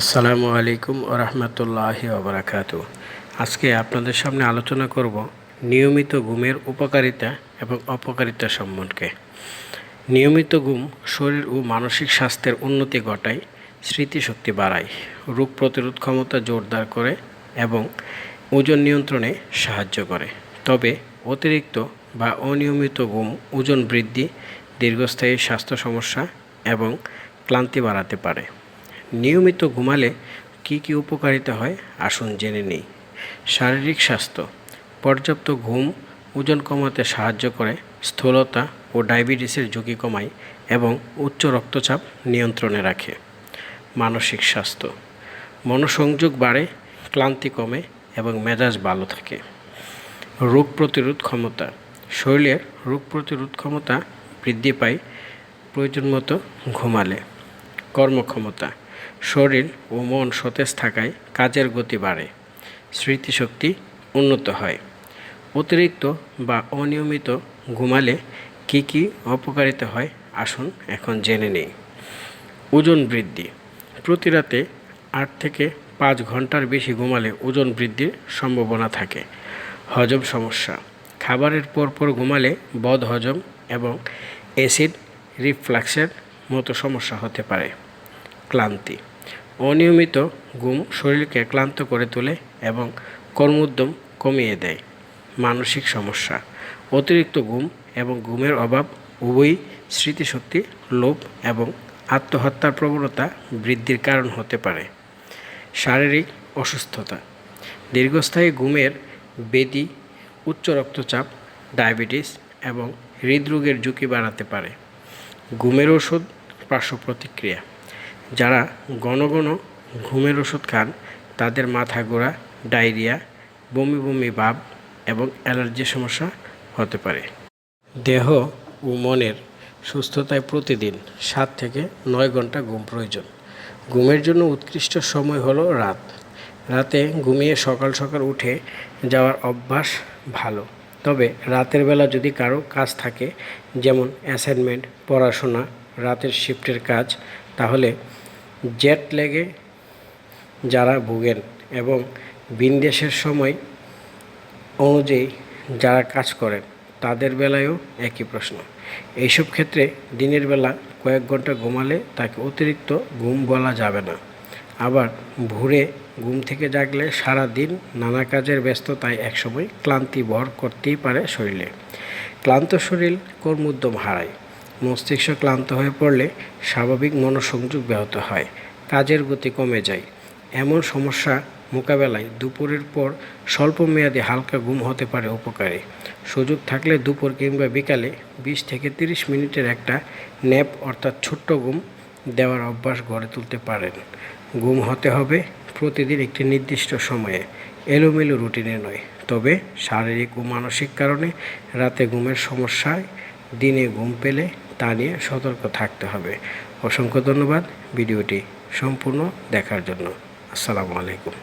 আসসালামু আলাইকুম ও রহমতুল্লাহি ওবরাকাতু আজকে আপনাদের সামনে আলোচনা করব নিয়মিত ঘুমের উপকারিতা এবং অপকারিতা সম্পর্কে নিয়মিত ঘুম শরীর ও মানসিক স্বাস্থ্যের উন্নতি ঘটায়, স্মৃতিশক্তি বাড়ায়, রোগ প্রতিরোধ ক্ষমতা জোরদার করে এবং ওজন নিয়ন্ত্রণে সাহায্য করে। তবে অতিরিক্ত বা অনিয়মিত ঘুম ওজন বৃদ্ধি, দীর্ঘস্থায়ী স্বাস্থ্য সমস্যা এবং ক্লান্তি বাড়াতে পারে। নিয়মিত ঘুমালে কি কি উপকারিতা হয়? আসুন জেনে নিই। শারীরিক স্বাস্থ্য। পর্যাপ্ত ঘুম ওজন কমাতে সাহায্য করে, স্থূলতা ও ডায়াবেটিসের ঝুঁকি কমায় এবং উচ্চ রক্তচাপ নিয়ন্ত্রণে রাখে। মানসিক স্বাস্থ্য। মনোসংযোগ বাড়ে, ক্লান্তি কমে এবং মেজাজ ভালো থাকে। রোগ প্রতিরোধ ক্ষমতা। শরীরের রোগ প্রতিরোধ ক্ষমতা বৃদ্ধি পায় প্রয়োজন মতো ঘুমালে। কর্মক্ষমতা। শরীর ও মন সতেজ থাকায় কাজের গতি বাড়ে, স্মৃতিশক্তি উন্নত হয়। অতিরিক্ত বা অনিয়মিত ঘুমালে কি কি অপকারিতা হয় আসুন এখন জেনে নেই। ওজন বৃদ্ধি প্রতি রাতে আট থেকে পাঁচ ঘণ্টার বেশি ঘুমালে ওজন বৃদ্ধির সম্ভাবনা থাকে। হজম সমস্যা, খাবারের পর পর ঘুমালে বদ হজম এবং অ্যাসিড রিফ্লাক্সের মতো সমস্যা হতে পারে। ক্লান্তি অনিয়মিত ঘুম শরীরকে ক্লান্ত করে তোলে এবং কর্মোদ্যম কমিয়ে দেয়। মানসিক সমস্যা, অতিরিক্ত ঘুম এবং ঘুমের অভাব উভয়ই স্মৃতিশক্তি, লোভ এবং আত্মহত্যার প্রবণতা বৃদ্ধির কারণ হতে পারে। শারীরিক অসুস্থতা, দীর্ঘস্থায়ী ঘুমের বেদি, উচ্চ রক্তচাপ, ডায়াবেটিস এবং হৃদরোগের ঝুঁকি বাড়াতে পারে। ঘুমের ওষুধ পার্শ্ব প্রতিক্রিয়া যারা ঘন ঘন ঘুমের ওষুধ খান, তাদের মাথা ঘোরা, ডায়রিয়া, বমি বমি ভাব এবং অ্যালার্জির সমস্যা হতে পারে। দেহ ও মনের সুস্থতায় প্রতিদিন সাত থেকে নয় ঘণ্টা ঘুম প্রয়োজন। ঘুমের জন্য উৎকৃষ্ট সময় হলো রাত। রাতে ঘুমিয়ে সকাল সকাল উঠে যাওয়ার অভ্যাস ভালো। তবে রাতের বেলা যদি কারও কাজ থাকে, যেমন অ্যাসাইনমেন্ট পড়াশোনা, রাতের শিফটের কাজ, তাহলে জেট লেগে যারা ভোগেন এবং বিন্দেশের সময় অনুযায়ী যারা কাজ করেন, তাদের বেলায়ও একই প্রশ্ন। এইসব ক্ষেত্রে দিনের বেলা কয়েক ঘণ্টা ঘুমালে তাকে অতিরিক্ত ঘুম বলা যাবে না। আবার ভোরে ঘুম থেকে জাগলে সারা দিন নানা কাজের ব্যস্ততায় একসময় ক্লান্তি ভর করতেই পারে শরীরে। ক্লান্ত শরীর কর্মোদ্যম হারায়। মস্তিষ্ক ক্লান্ত হয়ে পড়লে স্বাভাবিক মনোসংযোগ ব্যাহত হয়, কাজের গতি কমে যায়। এমন সমস্যা মোকাবেলায় দুপুরের পর স্বল্প মেয়াদে হালকা ঘুম হতে পারে উপকারী। সুযোগ থাকলে দুপুর কিংবা বিকালে বিশ থেকে তিরিশ মিনিটের একটা ন্যাপ অর্থাৎ ছোট্ট ঘুম দেওয়ার অভ্যাস গড়ে তুলতে পারেন। ঘুম হতে হবে প্রতিদিন একটি নির্দিষ্ট সময়ে, এলোমেলো রুটিনে নয়, তবে শারীরিক ও মানসিক কারণে রাতে ঘুমের সমস্যায় দিনে ঘুম পেলে তা নিয়ে সতর্ক থাকতে হবে। অসংখ্য ধন্যবাদ। ভিডিওটি সম্পূর্ণ দেখার জন্য। আসসালামু আলাইকুম।